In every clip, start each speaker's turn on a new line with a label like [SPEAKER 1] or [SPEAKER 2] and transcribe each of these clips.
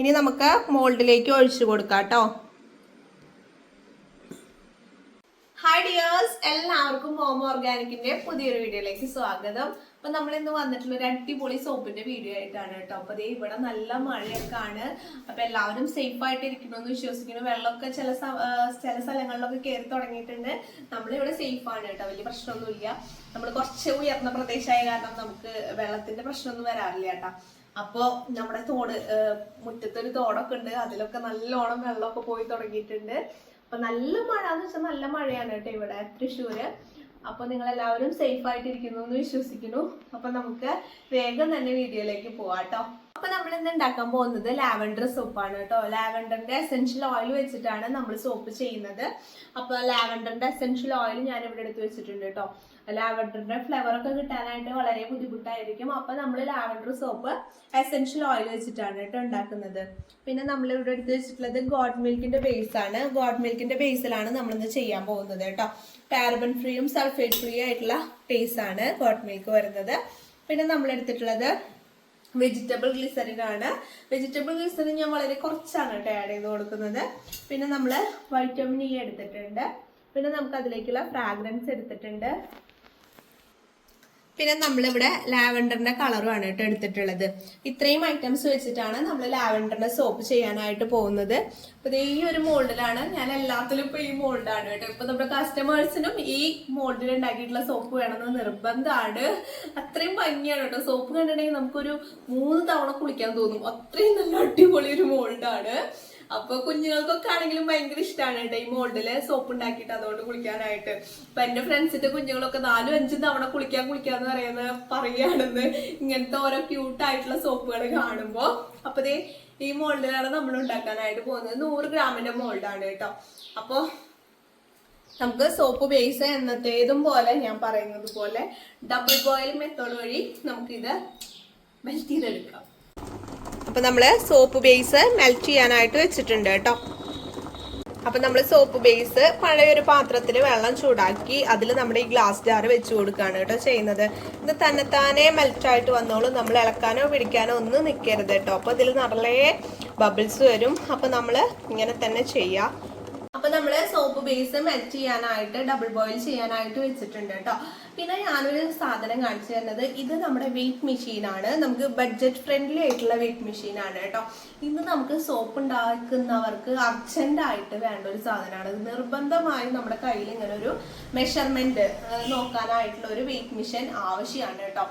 [SPEAKER 1] ഇനി നമുക്ക് മോൾഡിലേക്ക് ഒഴിച്ചു കൊടുക്കാം കേട്ടോ. ഹായ് ഡിയേഴ്സ് എല്ലാവർക്കും ഹോം ഓർഗാനിക്കിന്റെ പുതിയൊരു വീഡിയോയിലേക്ക് സ്വാഗതം. അപ്പൊ നമ്മൾ ഇന്ന് വന്നിട്ടുള്ള ഒരു അടിപൊളി സോപ്പിന്റെ വീഡിയോ ആയിട്ടാണ് കേട്ടോ. അപ്പൊ ദേ ഇവിടെ നല്ല മഴയൊക്കെ ആണ് അപ്പൊ എല്ലാവരും സേഫ് ആയിട്ട് ഇരിക്കണമെന്ന് വിശ്വസിക്കുന്നു. വെള്ളമൊക്കെ ചില ചില സ്ഥലങ്ങളിലൊക്കെ കയറി തുടങ്ങിയിട്ടുണ്ട്. നമ്മളിവിടെ സേഫ് ആണ് കേട്ടോ. വലിയ പ്രശ്നമൊന്നുമില്ല. നമ്മൾ കുറച്ച് ഉയർന്ന പ്രദേശമായ കാരണം നമുക്ക് വെള്ളത്തിന്റെ പ്രശ്നമൊന്നും വരാറില്ല കേട്ടോ. അപ്പോ നമ്മുടെ തോട് മുറ്റത്തൊരു തോടൊക്കെ ഉണ്ട് അതിലൊക്കെ നല്ലോണം വെള്ളമൊക്കെ പോയി തുടങ്ങിയിട്ടുണ്ട്. അപ്പൊ നല്ല മഴ എന്ന് വെച്ചാൽ നല്ല മഴയാണ് കേട്ടോ ഇവിടെ തൃശ്ശൂര്. അപ്പൊ നിങ്ങൾ എല്ലാവരും സേഫ് ആയിട്ട് ഇരിക്കുന്നു എന്ന് വിശ്വസിക്കുന്നു. അപ്പൊ നമുക്ക് വേഗം തന്നെ വീഡിയോയിലേക്ക് പോവാം കേട്ടോ. അപ്പൊ നമ്മൾ ഇന്ന് ഉണ്ടാക്കാൻ പോകുന്നത് ലാവൻഡർ സോപ്പാണ് കേട്ടോ. ലാവൻഡറിന്റെ എസെൻഷ്യൽ ഓയിൽ വെച്ചിട്ടാണ് നമ്മൾ സോപ്പ് ചെയ്യുന്നത്. അപ്പൊ ലാവൻഡറിന്റെ എസെൻഷ്യൽ ഓയിൽ ഞാൻ ഇവിടെ എടുത്ത് വെച്ചിട്ടുണ്ട് കേട്ടോ. ലാവൻഡറിന്റെ ഫ്ലേവർ ഒക്കെ കിട്ടാനായിട്ട് വളരെ ബുദ്ധിമുട്ടായിരിക്കും. അപ്പൊ നമ്മൾ ലാവൻഡർ സോപ്പ് എസെൻഷ്യൽ ഓയിൽ വെച്ചിട്ടാണ് കേട്ടോ ഉണ്ടാക്കുന്നത്. പിന്നെ നമ്മൾ ഇവിടെ എടുത്ത് വെച്ചിട്ടുള്ളത് ഗോഡ് മിൽക്കിന്റെ ബേസ് ആണ്. ഗോഡ് മിൽക്കിന്റെ ബേസിലാണ് നമ്മളിന്ന് ചെയ്യാൻ പോകുന്നത് കേട്ടോ. പാരബൻ ഫ്രീയും സൾഫേറ്റ് ഫ്രീ ആയിട്ടുള്ള ബേസ് ആണ് ഗോഡ് മിൽക്ക് വരുന്നത്. പിന്നെ നമ്മൾ എടുത്തിട്ടുള്ളത് വെജിറ്റബിൾ ഗ്ലിസറിൻ ആണ്. വെജിറ്റബിൾ ഗ്ലിസറിൻ ഞാൻ വളരെ കുറച്ചാണ് കേട്ടോ ആഡ് ചെയ്ത് കൊടുക്കുന്നത്. പിന്നെ നമ്മൾ വൈറ്റമിൻ ഇ എടുത്തിട്ടുണ്ട്. പിന്നെ നമുക്ക് അതിലേക്കുള്ള ഫ്രാഗ്രൻസ് എടുത്തിട്ടുണ്ട്. പിന്നെ നമ്മളിവിടെ ലാവൻഡറിന്റെ കളറുമാണ് കേട്ടോ എടുത്തിട്ടുള്ളത്. ഇത്രയും ഐറ്റംസ് വെച്ചിട്ടാണ് നമ്മൾ ലാവൻഡറിന്റെ സോപ്പ് ചെയ്യാനായിട്ട് പോകുന്നത്. അപ്പൊ ദേ ഈ ഒരു മോൾഡിലാണ് ഞാൻ എല്ലാത്തിലും ഇപ്പൊ ഈ മോൾഡാണ് കേട്ടോ. ഇപ്പൊ നമ്മുടെ കസ്റ്റമേഴ്സിനും ഈ മോൾഡിൽ ഉണ്ടാക്കിയിട്ടുള്ള സോപ്പ് വേണമെന്ന് നിർബന്ധമാണ് അത്രയും ഭംഗിയാണ് കേട്ടോ. സോപ്പ് കണ്ടിട്ടുണ്ടെങ്കിൽ നമുക്കൊരു മൂന്ന് തവണ കുളിക്കാൻ തോന്നും. അത്രയും നല്ല അടിപൊളി ഒരു മോൾഡാണ് അപ്പൊ കുഞ്ഞുങ്ങൾക്കൊക്കെ ആണെങ്കിലും ഭയങ്കര ഇഷ്ടമാണ് കേട്ടോ. ഈ മോൾഡിൽ സോപ്പ് ഉണ്ടാക്കിയിട്ട് അതുകൊണ്ട് കുളിക്കാനായിട്ട്. അപ്പൊ എന്റെ ഫ്രണ്ട്സിന്റെ കുഞ്ഞുങ്ങളൊക്കെ നാലും അഞ്ചും തവണ കുളിക്കാൻ കുളിക്കാന്ന് പറയുന്ന പറയുകയാണെന്ന് ഇങ്ങനത്തെ ഓരോ ക്യൂട്ട് ആയിട്ടുള്ള സോപ്പുകൾ കാണുമ്പോ. അപ്പൊ ദേ ഈ മോൾഡിലാണ് നമ്മൾ ഉണ്ടാക്കാനായിട്ട് പോകുന്നത്. നൂറ് ഗ്രാമിന്റെ മോൾഡാണ് കേട്ടോ. അപ്പോ നമുക്ക് സോപ്പ് ബേസ് എന്നത്തേതും പോലെ ഞാൻ പറയുന്നത് പോലെ ഡബിൾ ബോയിൽ മെത്തേഡ് വഴി നമുക്കിത് മെൽറ്റ് ചെയ്തെടുക്കാം. അപ്പൊ നമ്മൾ സോപ്പ് ബേസ് മെൽറ്റ് ചെയ്യാനായിട്ട് വെച്ചിട്ടുണ്ട് കേട്ടോ. അപ്പം നമ്മൾ സോപ്പ് ബേസ് പഴയൊരു പാത്രത്തിൽ വെള്ളം ചൂടാക്കി അതിൽ നമ്മുടെ ഈ ഗ്ലാസ് ജാർ വെച്ച് കൊടുക്കുകയാണ് കേട്ടോ ചെയ്യുന്നത്. ഇത് തന്നെത്താനെ മെൽറ്റ് ആയിട്ട് വന്നോളും. നമ്മൾ ഇളക്കാനോ പിടിക്കാനോ ഒന്നും നിൽക്കരുത് കേട്ടോ. അപ്പോൾ ഇതിൽ നിറയെ ബബിൾസ് വരും. അപ്പോൾ നമ്മൾ ഇങ്ങനെ തന്നെ ചെയ്യാം. അപ്പോൾ നമ്മൾ സോപ്പ് ബേസ് മെൽറ്റ് ചെയ്യാനായിട്ട് ഡബിൾ ബോയിൽ ചെയ്യാനായിട്ട് വെച്ചിട്ടുണ്ട് കേട്ടോ. പിന്നെ ഞാനൊരു സാധനം കാണിച്ചു തരുന്നത്. ഇത് നമ്മുടെ വെയിറ്റ് ആണ്. നമുക്ക് ബഡ്ജറ്റ് ഫ്രണ്ട്ലി ആയിട്ടുള്ള വെയിറ്റ് ആണ് കേട്ടോ. ഇത് നമുക്ക് സോപ്പ് ഉണ്ടാക്കുന്നവർക്ക് ആയിട്ട് വേണ്ട ഒരു സാധനമാണ്. നിർബന്ധമായും നമ്മുടെ കയ്യിൽ ഇങ്ങനെ ഒരു മെഷർമെന്റ് നോക്കാനായിട്ടുള്ള ഒരു വെയിറ്റ് മെഷീൻ ആവശ്യമാണ് കേട്ടോ.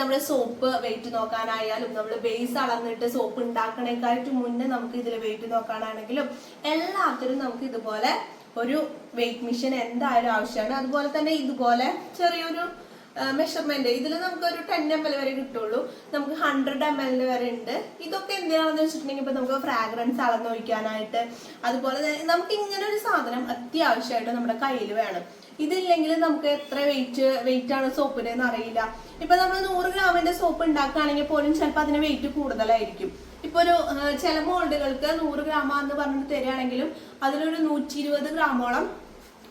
[SPEAKER 1] നമ്മുടെ സോപ്പ് വെയിറ്റ് നോക്കാനായാലും നമ്മൾ ബേസ് അളന്നിട്ട് സോപ്പ് ഉണ്ടാക്കണേക്കായിട്ട് മുന്നേ നമുക്ക് ഇതിൽ വെയിറ്റ് നോക്കാനാണെങ്കിലും എല്ലാത്തിനും നമുക്ക് ഇതുപോലെ ഒരു വെയിറ്റ് മെഷീൻ എന്തായാലും ആവശ്യമാണ്. അതുപോലെ തന്നെ ഇതുപോലെ ചെറിയൊരു മെഷർമെന്റ് ഇതിൽ നമുക്ക് ഒരു ടെൻ എം എൽ വരെ കിട്ടുള്ളൂ. നമുക്ക് ഹൺഡ്രഡ് എം എൽ വരെ ഉണ്ട്. ഇതൊക്കെ എന്തിനാണെന്ന് വെച്ചിട്ടുണ്ടെങ്കിൽ ഇപ്പൊ നമുക്ക് ഫ്രാഗ്രൻസ് അളന്ന് ഒഴിക്കാനായിട്ട് അതുപോലെ തന്നെ നമുക്ക് ഇങ്ങനെ ഒരു സാധനം അത്യാവശ്യമായിട്ട് നമ്മുടെ കയ്യിൽ വേണം. ഇതില്ലെങ്കിൽ നമുക്ക് എത്ര വെയിറ്റ് വെയിറ്റ് ആണ് സോപ്പിന് എന്ന് അറിയില്ല. ഇപ്പൊ നമ്മൾ നൂറ് ഗ്രാമിന്റെ സോപ്പ് ഉണ്ടാക്കുകയാണെങ്കിൽ പോലും ചിലപ്പോൾ അതിന് വെയിറ്റ് കൂടുതലായിരിക്കും. ഇപ്പൊ ഒരു ചില മോൾഡുകൾക്ക് നൂറ് ഗ്രാമാന്ന് പറഞ്ഞിട്ട് തരികയാണെങ്കിലും അതിലൊരു നൂറ്റി ഇരുപത് ഗ്രാമോളം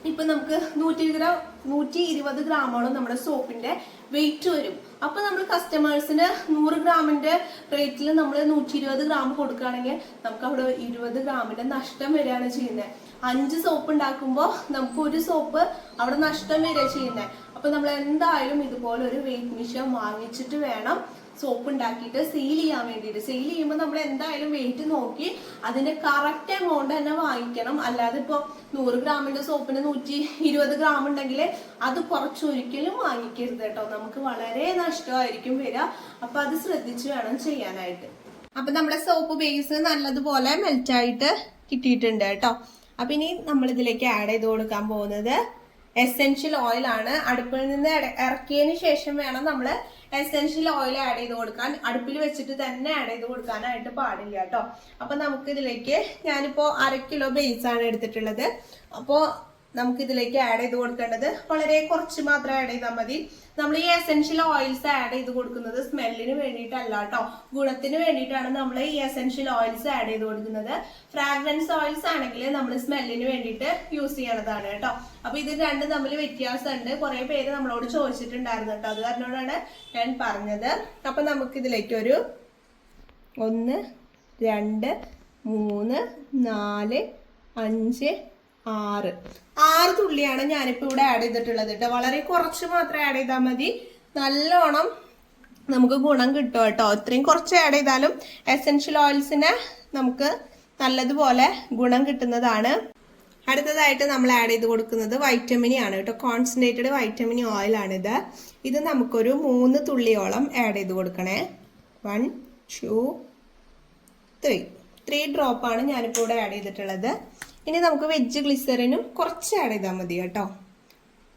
[SPEAKER 1] ഇപ്പൊ നമുക്ക് നൂറ്റി ഗ്രാം നൂറ്റി ഇരുപത് ഗ്രാമോളം നമ്മുടെ സോപ്പിന്റെ വെയിറ്റ് വരും. അപ്പൊ നമ്മൾ കസ്റ്റമേഴ്സിന് നൂറ് ഗ്രാമിന്റെ റേറ്റിൽ നമ്മൾ നൂറ്റി ഇരുപത് ഗ്രാം കൊടുക്കുകയാണെങ്കിൽ നമുക്ക് അവിടെ ഇരുപത് ഗ്രാമിന്റെ നഷ്ടം വരികയാണ് ചെയ്യുന്നത് അഞ്ച് സോപ്പ് ഉണ്ടാക്കുമ്പോൾ നമുക്ക് ഒരു സോപ്പ് അവിടെ നഷ്ടം വരിക ചെയ്യുന്നത് അപ്പൊ നമ്മൾ എന്തായാലും ഇതുപോലെ ഒരു വെയിറ്റ് മെഷീൻ വാങ്ങിച്ചിട്ട് വേണം സോപ്പ് ഉണ്ടാക്കിയിട്ട് സെയിൽ ചെയ്യാൻ വേണ്ടിയിട്ട്. സെയിൽ ചെയ്യുമ്പോൾ നമ്മൾ എന്തായാലും വെയിറ്റ് നോക്കി അതിന്റെ കറക്റ്റ് എമൗണ്ട് തന്നെ വാങ്ങിക്കണം. അല്ലാതെ ഇപ്പോൾ നൂറ് ഗ്രാമിന്റെ സോപ്പിന് നൂറ്റി ഇരുപത് ഗ്രാം ഉണ്ടെങ്കിൽ അത് കുറച്ചൊരിക്കലും വാങ്ങിക്കരുത് കേട്ടോ. നമുക്ക് വളരെ നഷ്ടമായിരിക്കും വരിക. അപ്പൊ അത് ശ്രദ്ധിച്ച് വേണം ചെയ്യാനായിട്ട്. അപ്പൊ നമ്മുടെ സോപ്പ് ബേസ് നല്ലതുപോലെ മെൽറ്റായിട്ട് കിട്ടിയിട്ടുണ്ട് കേട്ടോ. അപ്പൊ ഇനി നമ്മൾ ഇതിലേക്ക് ആഡ് ചെയ്ത് കൊടുക്കാൻ പോകുന്നത് എസെൻഷ്യൽ ഓയിൽ ആണ്. അടുപ്പിൽ നിന്ന് ഇറക്കിയതിന് ശേഷം വേണം നമ്മൾ എസെൻഷ്യൽ ഓയിൽ ആഡ് ചെയ്ത് കൊടുക്കാൻ. അടുപ്പിൽ വെച്ചിട്ട് തന്നെ ആഡ് ചെയ്ത് കൊടുക്കാനായിട്ട് പാടില്ല കേട്ടോ. അപ്പൊ നമുക്ക് ഇതിലേക്ക് ഞാനിപ്പോ അര കിലോ ബേസ് ആണ് എടുത്തിട്ടുള്ളത്. അപ്പോ നമുക്ക് ഇതിലേക്ക് ആഡ് ചെയ്ത് കൊടുക്കേണ്ടത് വളരെ കുറച്ച് മാത്രം ആഡ് ചെയ്താൽ മതി. നമ്മൾ ഈ എസെൻഷ്യൽ ഓയിൽസ് ആഡ് ചെയ്ത് കൊടുക്കുന്നത് സ്മെല്ലിന് വേണ്ടിയിട്ടല്ല കേട്ടോ ഗുണത്തിന് വേണ്ടിയിട്ടാണ് നമ്മൾ ഈ എസെൻഷ്യൽ ഓയിൽസ് ആഡ് ചെയ്ത് കൊടുക്കുന്നത്. ഫ്രാഗ്രൻസ് ഓയിൽസ് ആണെങ്കിൽ നമ്മൾ സ്മെല്ലിന് വേണ്ടിയിട്ട് യൂസ് ചെയ്യണതാണ് കേട്ടോ അപ്പൊ ഇത് രണ്ടും തമ്മിൽ വ്യത്യാസമുണ്ട്. കുറെ പേര് നമ്മളോട് ചോദിച്ചിട്ടുണ്ടായിരുന്നു കേട്ടോ അത് കാരണമാണ് ഞാൻ പറഞ്ഞത്. അപ്പൊ നമുക്ക് ഇതിലേക്ക് ഒരു ഒന്ന് രണ്ട് മൂന്ന് നാല് അഞ്ച് ആറ്. ആറ് തുള്ളിയാണ് ഞാനിപ്പോൾ ഇവിടെ ആഡ് ചെയ്തിട്ടുള്ളത് കേട്ടോ. വളരെ കുറച്ച് മാത്രം ആഡ് ചെയ്താൽ മതി. നല്ലോണം നമുക്ക് ഗുണം കിട്ടും കേട്ടോ. ഇത്രയും കുറച്ച് ആഡ് ചെയ്താലും എസെൻഷ്യൽ ഓയിൽസിന് നമുക്ക് നല്ലതുപോലെ ഗുണം കിട്ടുന്നതാണ്. അടുത്തതായിട്ട് നമ്മൾ ആഡ് ചെയ്ത് കൊടുക്കുന്നത് വൈറ്റമിനി ആണ് കേട്ടോ. കോൺസെൻട്രേറ്റഡ് വൈറ്റമിനി ഓയിൽ ഇത്. ഇത് നമുക്കൊരു മൂന്ന് തുള്ളിയോളം ആഡ് ചെയ്ത് കൊടുക്കണേ. വൺ ടു ത്രീ ത്രീ ഡ്രോപ്പാണ് ഞാനിപ്പോൾ ഇവിടെ ആഡ് ചെയ്തിട്ടുള്ളത്. ഇനി നമുക്ക് വെജ് ഗ്ലിസറിനും കുറച്ച് ആഡ് ചെയ്താൽ മതി കേട്ടോ.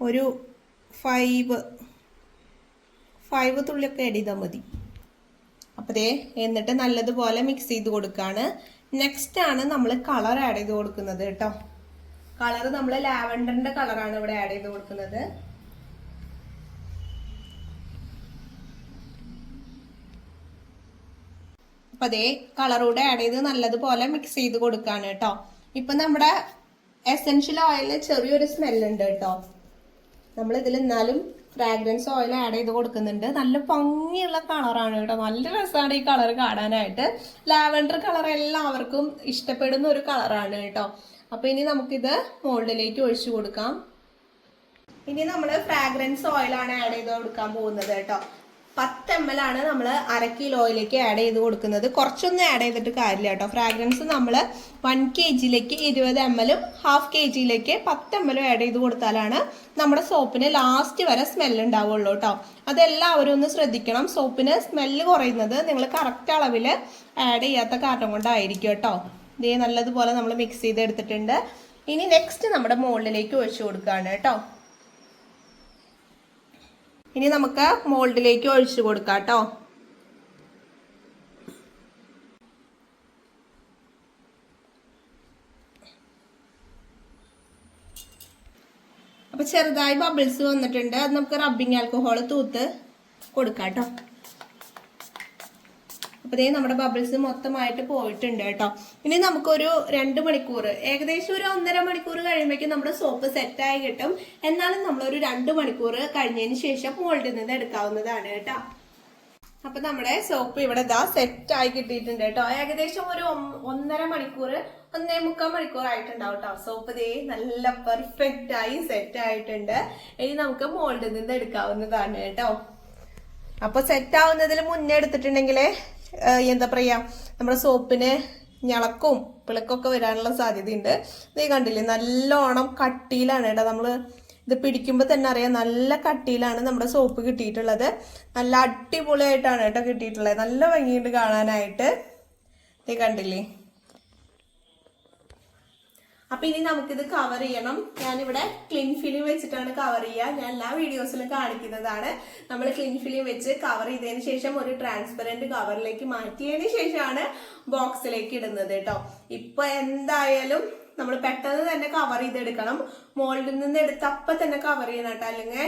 [SPEAKER 1] ഒരു ഫൈവ് ഫൈവ് തുള്ളിയൊക്കെ ആഡ് ചെയ്താൽ മതി. അപ്പോൾ എന്നിട്ട് നല്ലതുപോലെ മിക്സ് ചെയ്ത് കൊടുക്കുകയാണ് നെക്സ്റ്റ് ആണ് നമ്മൾ കളർ ആഡ് ചെയ്ത് കൊടുക്കുന്നത് കേട്ടോ. കളർ നമ്മൾ ലാവൻഡറിന്റെ കളറാണ് ഇവിടെ ആഡ് ചെയ്ത് കൊടുക്കുന്നത്. അപ്പൊ അതേ കളറൂടെ ആഡ് ചെയ്ത് നല്ലതുപോലെ മിക്സ് ചെയ്ത് കൊടുക്കാണ് കേട്ടോ. ഇപ്പൊ നമ്മുടെ എസെൻഷ്യൽ ഓയിലിന് ചെറിയൊരു സ്മെല്ലുണ്ട് കേട്ടോ. നമ്മൾ ഇതിൽ എന്നാലും ഫ്രാഗ്രൻസ് ഓയിൽ ആഡ് ചെയ്ത് കൊടുക്കുന്നുണ്ട്. നല്ല ഭംഗിയുള്ള കളറാണ് കേട്ടോ. നല്ല രസമാണ് ഈ കളർ കാണാനായിട്ട്. ലാവൻഡർ കളർ എല്ലാവർക്കും ഇഷ്ടപ്പെടുന്ന ഒരു കളറാണ് കേട്ടോ. അപ്പൊ ഇനി നമുക്കിത് മോൾഡിലേക്ക് ഒഴിച്ചു കൊടുക്കാം. ഇനി നമ്മൾ ഫ്രാഗ്രൻസ് ഓയിലാണ് ആഡ് ചെയ്ത് കൊടുക്കാൻ പോകുന്നത് കേട്ടോ. പത്ത് എം എൽ ആണ് നമ്മൾ അര കിലോയിലേക്ക് ആഡ് ചെയ്ത് കൊടുക്കുന്നത്. കുറച്ചൊന്നും ആഡ് ചെയ്തിട്ട് കാര്യമില്ല കേട്ടോ. ഫ്രാഗ്രൻസ് നമ്മൾ വൺ കെ ജിയിലേക്ക് ഇരുപത് എം എല്ലും ഹാഫ് കെ ജിയിലേക്ക് പത്ത് എം എല്ലും ആഡ് ചെയ്ത് കൊടുത്താലാണ് നമ്മുടെ സോപ്പിന് ലാസ്റ്റ് വരെ സ്മെല്ല് ഉണ്ടാവുള്ളൂ കേട്ടോ. അതെല്ലാവരും ഒന്ന് ശ്രദ്ധിക്കണം. സോപ്പിന് സ്മെല്ല് കുറയുന്നത് നിങ്ങൾ കറക്റ്റ് അളവിൽ ആഡ് ചെയ്യാത്ത കാരണം കൊണ്ടായിരിക്കും കേട്ടോ. ഇതേ നല്ലതുപോലെ നമ്മൾ മിക്സ് ചെയ്ത് എടുത്തിട്ടുണ്ട് ഇനി നെക്സ്റ്റ് നമ്മുടെ മുകളിലേക്ക് ഒഴിച്ചു കൊടുക്കുകയാണ് കേട്ടോ. ഇനി നമുക്ക് മോൾഡിലേക്ക് ഒഴിച്ചു കൊടുക്കാം കേട്ടോ. അപ്പൊ ചെറുതായി ബബിൾസ് വന്നിട്ടുണ്ട്. അത് നമുക്ക് റബ്ബിങ് ആൽക്കഹോൾ തൂത്ത് കൊടുക്കാം കേട്ടോ. അപ്പൊ ഇതേ നമ്മുടെ ബബിൾസ് മൊത്തമായിട്ട് പോയിട്ടുണ്ട് കേട്ടോ. ഇനി നമുക്കൊരു രണ്ട് മണിക്കൂർ ഏകദേശം ഒരു ഒന്നര മണിക്കൂർ കഴിയുമ്പോഴേക്കും നമ്മുടെ സോപ്പ് സെറ്റായി കിട്ടും. എന്നാലും നമ്മളൊരു രണ്ട് മണിക്കൂർ കഴിഞ്ഞതിന് ശേഷം മോൾഡിൽ നിന്ന് എടുക്കാവുന്നതാണ് കേട്ടോ. അപ്പൊ നമ്മുടെ സോപ്പ് ഇവിടെ ഇതാ സെറ്റ് ആയി കിട്ടിയിട്ടുണ്ട് കേട്ടോ. ഏകദേശം ഒരു ഒന്നര മണിക്കൂർ ഒന്നേ മുക്കാൽ മണിക്കൂർ ആയിട്ടുണ്ടാവും കേട്ടോ. സോപ്പ് ദേ നല്ല പെർഫെക്റ്റ് ആയി സെറ്റ് ആയിട്ടുണ്ട്. ഇനി നമുക്ക് മോൾഡിൽ നിന്ന് എടുക്കാവുന്നതാണ് കേട്ടോ. അപ്പൊ സെറ്റ് ആവുന്നതിൽ മുന്നേ എടുത്തിട്ടുണ്ടെങ്കിൽ എന്താ പറയാ നമ്മുടെ സോപ്പിന് ഞളക്കും പിളക്കൊക്കെ വരാനുള്ള സാധ്യതയുണ്ട്. നീ കണ്ടില്ലേ നല്ലോണം കട്ടിയിലാണ് കേട്ടോ നമ്മൾ ഇത് പിടിക്കുമ്പോൾ തന്നെ അറിയാം നല്ല കട്ടിയിലാണ് നമ്മുടെ സോപ്പ് കിട്ടിയിട്ടുള്ളത്. നല്ല അടിപൊളിയായിട്ടാണ് കേട്ടോ കിട്ടിയിട്ടുള്ളത്. നല്ല ഭംഗിയുണ്ട് കാണാനായിട്ട്. നീ കണ്ടില്ലേ അപ്പൊ ഇനി നമുക്കിത് കവർ ചെയ്യണം. ഞാനിവിടെ ക്ലിൻ ഫിലിം വെച്ചിട്ടാണ് കവർ ചെയ്യുക. ഞാൻ എല്ലാ വീഡിയോസിലും കാണിക്കുന്നതാണ്. നമ്മൾ ക്ലിൻ ഫിലിം വെച്ച് കവർ ചെയ്തതിന് ശേഷം ഒരു ട്രാൻസ്പെറന്റ് കവറിലേക്ക് മാറ്റിയതിന് ശേഷമാണ് ബോക്സിലേക്ക് ഇടുന്നത് കേട്ടോ. ഇപ്പൊ എന്തായാലും നമ്മൾ പെട്ടെന്ന് തന്നെ കവർ ചെയ്തെടുക്കണം. മോൾഡിൽ നിന്ന് എടുത്ത് അപ്പൊ തന്നെ കവർ ചെയ്യണം കേട്ടോ. അല്ലെങ്കിൽ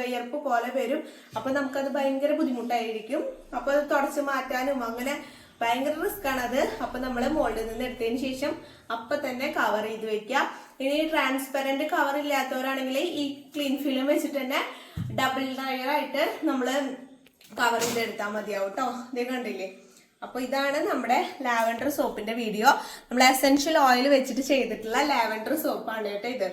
[SPEAKER 1] വിയർപ്പ് പോലെ വരും. അപ്പൊ നമുക്കത് ഭയങ്കര ബുദ്ധിമുട്ടായിരിക്കും. അപ്പൊ അത് തുടച്ച് മാറ്റാനും അങ്ങനെ ഭയങ്കര റിസ്ക് ആണ് അത്. അപ്പൊ നമ്മൾ മോൾഡിൽ നിന്ന് എടുത്തതിന് ശേഷം അപ്പൊ തന്നെ കവർ ചെയ്ത് വെക്കുക. ഇനി ട്രാൻസ്പെറന്റ് കവർ ഇല്ലാത്തവരാണെങ്കിൽ ഈ ക്ലീൻ ഫിലിം വെച്ചിട്ട് തന്നെ ഡബിൾ ലെയർ ആയിട്ട് നമ്മൾ കവർ ചെയ്ത് എടുത്താൽ മതിയാവും കേട്ടോ ഇതേ കണ്ടില്ലേ? അപ്പൊ ഇതാണ് നമ്മുടെ ലാവൻഡർ സോപ്പിന്റെ വീഡിയോ നമ്മൾ എസെൻഷ്യൽ ഓയിൽ വെച്ചിട്ട് ചെയ്തിട്ടുള്ള ലാവൻഡർ സോപ്പാണ് കേട്ടോ ഇത്.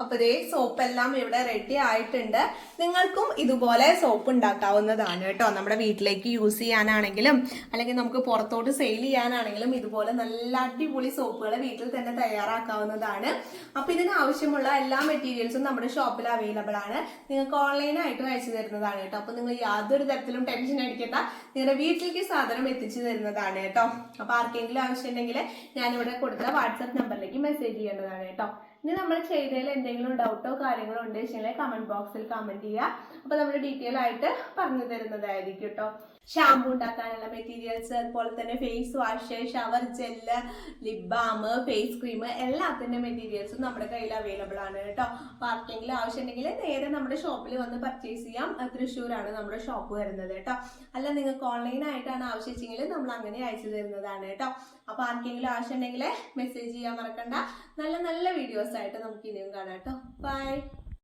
[SPEAKER 1] അപ്പൊ ഇതേ സോപ്പ് എല്ലാം ഇവിടെ റെഡി ആയിട്ടുണ്ട്. നിങ്ങൾക്കും ഇതുപോലെ സോപ്പ് ഉണ്ടാക്കാവുന്നതാണ് കേട്ടോ. നമ്മുടെ വീട്ടിലേക്ക് യൂസ് ചെയ്യാനാണെങ്കിലും അല്ലെങ്കിൽ നമുക്ക് പുറത്തോട്ട് സെയിൽ ചെയ്യാനാണെങ്കിലും ഇതുപോലെ നല്ല അടിപൊളി സോപ്പുകൾ വീട്ടിൽ തന്നെ തയ്യാറാക്കാവുന്നതാണ്. അപ്പൊ ഇതിന് ആവശ്യമുള്ള എല്ലാ മെറ്റീരിയൽസും നമ്മുടെ ഷോപ്പിൽ അവൈലബിൾ ആണ്. നിങ്ങൾക്ക് ഓൺലൈനായിട്ട് അയച്ചു തരുന്നതാണ് കേട്ടോ. അപ്പൊ നിങ്ങൾ യാതൊരു തരത്തിലും ടെൻഷൻ അടിക്കേണ്ട. നിങ്ങളുടെ വീട്ടിലേക്ക് സാധനം എത്തിച്ചു തരുന്നതാണ് കേട്ടോ. അപ്പൊ ആർക്കെങ്കിലും ആവശ്യമുണ്ടെങ്കിൽ ഞാനിവിടെ കൊടുത്ത വാട്സപ്പ് നമ്പറിലേക്ക് മെസ്സേജ് ചെയ്യേണ്ടതാണ് കേട്ടോ. ഇനി നമ്മൾ ചെയ്തതിൽ എന്തെങ്കിലും ഡൗട്ടോ കാര്യങ്ങളോ ഉണ്ടെങ്കിൽ കമന്റ് ബോക്സിൽ കമന്റ് ചെയ്യുക. അപ്പൊ നമ്മൾ ഡീറ്റെയിൽ ആയിട്ട് പറഞ്ഞു തരുന്നതായിരിക്കും കേട്ടോ ഷാമ്പു ഉണ്ടാക്കാനുള്ള മെറ്റീരിയൽസ് അതുപോലെ തന്നെ face wash shower gel lip balm face cream എല്ലാത്തിന്റെ മെറ്റീരിയൽസും നമ്മുടെ കയ്യിൽ അവൈലബിൾ ആണ് കേട്ടോ. അപ്പോൾ ആർക്കെങ്കിലും ആവശ്യമുണ്ടെങ്കിൽ നേരെ നമ്മുടെ ഷോപ്പിൽ വന്ന് പർച്ചേസ് ചെയ്യാം. തൃശ്ശൂരാണ് നമ്മുടെ ഷോപ്പ് വരുന്നത് കേട്ടോ. അല്ല നിങ്ങൾക്ക് ഓൺലൈനായിട്ടാണ് ആവശ്യമെങ്കിൽ നമ്മൾ അങ്ങനെ അയച്ചു തരുന്നതാണ് കേട്ടോ. അപ്പോൾ ആർക്കെങ്കിലും ആവശ്യമുണ്ടെങ്കിൽ മെസ്സേജ് ചെയ്യാൻ മറക്കണ്ട. നല്ല നല്ല വീഡിയോസ് ആയിട്ട് നമുക്ക് ഇനിയും കാണാം കേട്ടോ. ബൈ